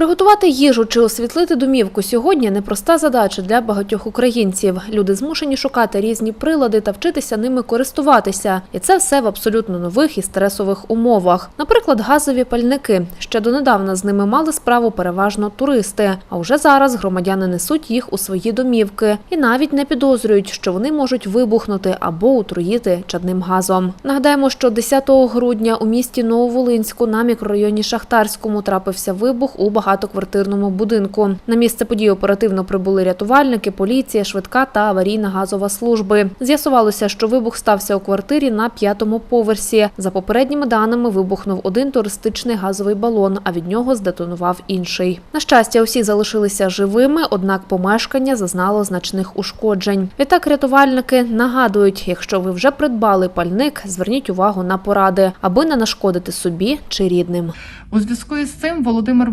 Приготувати їжу чи освітлити домівку сьогодні непроста задача для багатьох українців. Люди змушені шукати різні прилади та вчитися ними користуватися. І це все в абсолютно нових і стресових умовах. Наприклад, газові пальники. Ще донедавна з ними мали справу переважно туристи. А вже зараз громадяни несуть їх у свої домівки і навіть не підозрюють, що вони можуть вибухнути або отруїти чадним газом. Нагадаємо, що 10 грудня у місті Нововолинську на мікрорайоні Шахтарському трапився вибух у багатоквартирному будинку. На місце події оперативно прибули рятувальники, поліція, швидка та аварійна газова служби. З'ясувалося, що вибух стався у квартирі на п'ятому поверсі. За попередніми даними вибухнув один туристичний газовий балон, а від нього здетонував інший. На щастя, усі залишилися живими, однак помешкання зазнало значних ушкоджень. Відтак рятувальники нагадують, якщо ви вже придбали пальник, зверніть увагу на поради, аби не нашкодити собі чи рідним. У зв'язку із цим Володимир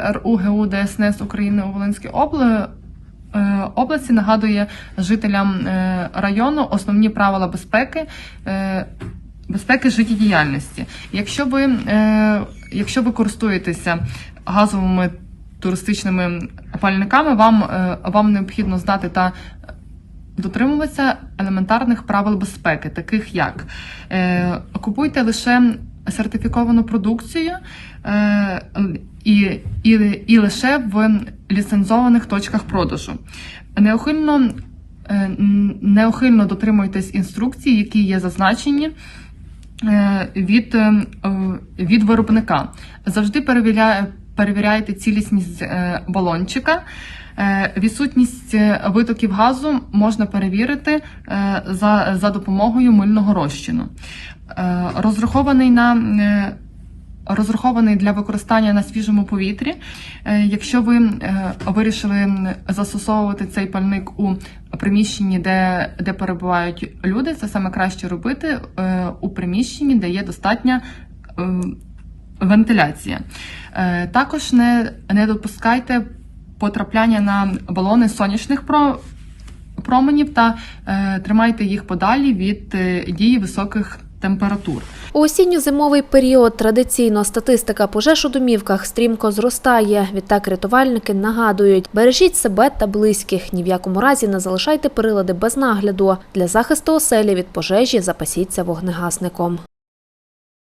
Волинське РУГУ ДСНС України у Волинській е, області нагадує жителям е, району основні правила безпеки. е, Безпеки життєдіяльності. Якщо ви, е, якщо ви користуєтеся газовими туристичними пальниками, вам, е, вам необхідно знати та дотримуватися елементарних правил безпеки, таких як е, купуйте лише сертифіковану продукцію е, і, і, і лише в ліцензованих точках продажу. Неухильно, е, н- неухильно дотримуйтесь інструкцій, які є зазначені. е, Від, е, від виробника завжди перевіряйте цілісність балончика. Відсутність витоків газу можна перевірити за, за допомогою мильного розчину. Розрахований на розрахований для використання на свіжому повітрі. Е, Якщо ви е, вирішили застосовувати цей пальник у приміщенні, де, де перебувають люди, це саме краще робити е, у приміщенні, де є достатня вентиляція. Також не, не допускайте потрапляння на балони сонячних про- променів та тримайте їх подалі від дії високих температур. У осінньо-зимовий період традиційно статистика пожеж у домівках стрімко зростає. Відтак рятувальники нагадують: бережіть себе та близьких. Ні в якому разі не залишайте прилади без нагляду. Для захисту оселі від пожежі запасіться вогнегасником.